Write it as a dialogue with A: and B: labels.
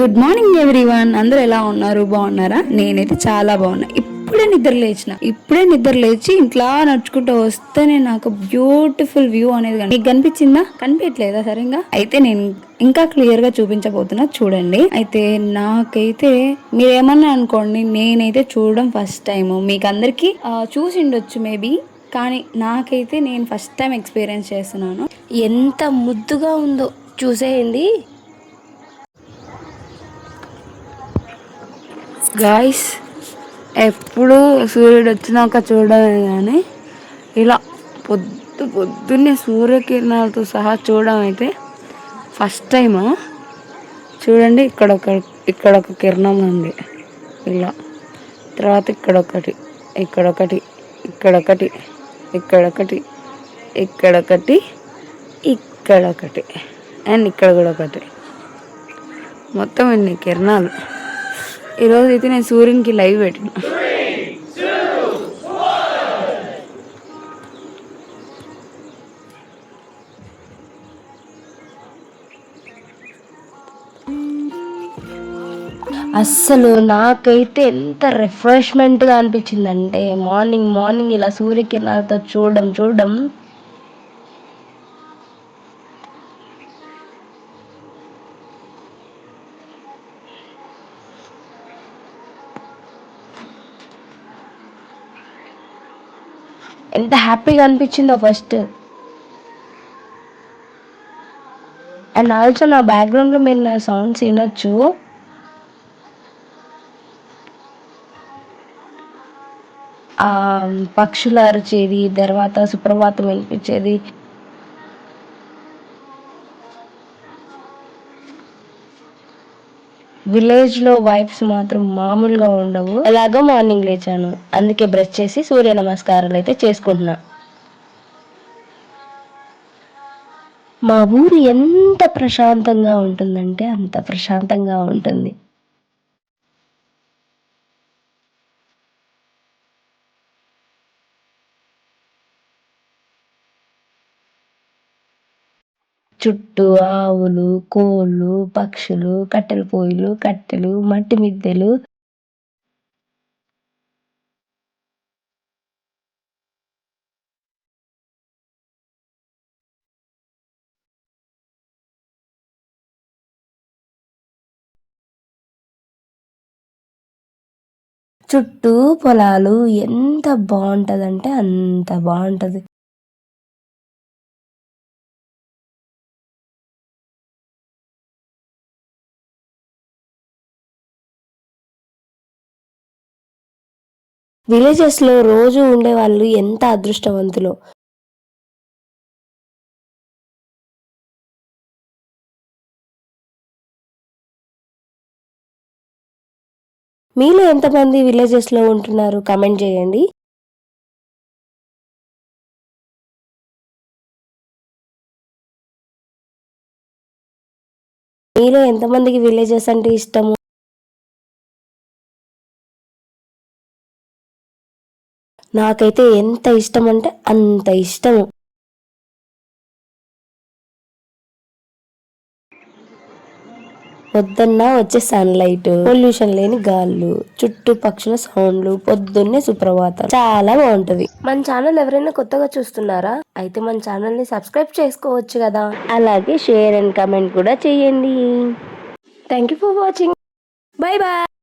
A: Good morning everyone అందరూ ఎలా ఉన్నారు? బాగున్నారా? నేనైతే చాలా బాగున్నా. ఇప్పుడే నిద్ర లేచిన. ఇప్పుడే నిద్ర లేచి ఇంట్లో నడుచుకుంటూ వస్తేనే నాకు బ్యూటిఫుల్ వ్యూ అనేది కని- మీకు కనిపించిందా? కనిపించట్లేదా సరేగా అయితే నేను ఇంకా క్లియర్గా చూపించబోతున్నా. చూడండి. అయితే నాకైతే మీరేమన్నా అనుకోండి నేనైతే చూడడం ఫస్ట్ టైం మీకు అందరికి చూసి ఉండొచ్చు మేబీ కానీ నాకైతే నేను ఫస్ట్ టైం ఎక్స్పీరియన్స్ చేస్తున్నాను.
B: ఎంత ముద్దుగా ఉందో చూసేయండి.
A: గాయస్ ఎప్పుడు సూర్యుడు వచ్చినాక చూడమే కానీ ఇలా పొద్దు పొద్దున్నే సూర్యకిరణాలతో సహా చూడడం అయితే ఫస్ట్ టైము? చూడండి ఇక్కడ ఒక ఇక్కడ ఒక కిరణం ఉంది. ఇలా. తర్వాత ఇక్కడ ఒకటి ఇక్కడ ఒకటి ఇక్కడ ఒకటి ఇక్కడ ఒకటి ఇక్కడ ఒకటి ఇక్కడ ఒకటి అండ్ ఇక్కడ కూడా ఒకటి. మొత్తం ఇన్ని కిరణాలు. ఈరోజు అయితే నేను సూర్యునికి లైవ్ పెట్టిన.
B: అస్సలు నాకైతే ఎంత రిఫ్రెష్మెంట్గా అనిపించిందంటే మార్నింగ్ మార్నింగ్ ఇలా సూర్యకిరణాలతో చూడడం చూడడం. ఎంత హ్యాపీగా అనిపించిందో ఫస్ట్. అండ్ ఆల్సో నా బ్యాక్గ్రౌండ్లో మీరు నా సౌండ్స్ వినొచ్చు. ఆ పక్షులు అరిచేది తర్వాత సుప్రభాతం వినిపించేది విలేజ్లో వైబ్స్ మాత్రం మామూలుగా ఉండవు. ఎలాగో మార్నింగ్ లేచాను. అందుకే బ్రష్ చేసి సూర్య నమస్కారాలు అయితే చేసుకుంటున్నా. మా ఊరు ఎంత ప్రశాంతంగా ఉంటుందంటే అంత ప్రశాంతంగా ఉంటుంది. చుట్టూ ఆవులు కోళ్ళు పక్షులు కట్టెల పోయిలు కట్టెలు మట్టి మిద్దెలు. చుట్టూ పొలాలు ఎంత బాగుంటదంటే అంత బాగుంటది. విలేజెస్లో రోజు ఉండే వాళ్ళు ఎంత అదృష్టవంతులో? మీలో ఎంతమంది విలేజెస్లో ఉంటున్నారు? కమెంట్ చేయండి. మీలో ఎంతమందికి విలేజెస్ అంటే ఇష్టము? నాకైతే ఎంత ఇష్టం అంటే అంత ఇష్టము. పొద్దున్న వచ్చే సన్లైట్ పొల్యూషన్ లేని గాళ్ళు చుట్టూ పక్షుల సౌండ్లు పొద్దున్నే సుప్రభాతం. చాలా బాగుంటది. మన ఛానల్ ఎవరైనా కొత్తగా చూస్తున్నారా? అయితే మన ఛానల్ని సబ్స్క్రైబ్ చేసుకోవచ్చు కదా. అలాగే షేర్ అండ్ కమెంట్ కూడా చేయండి. Thank you for watching. Bye bye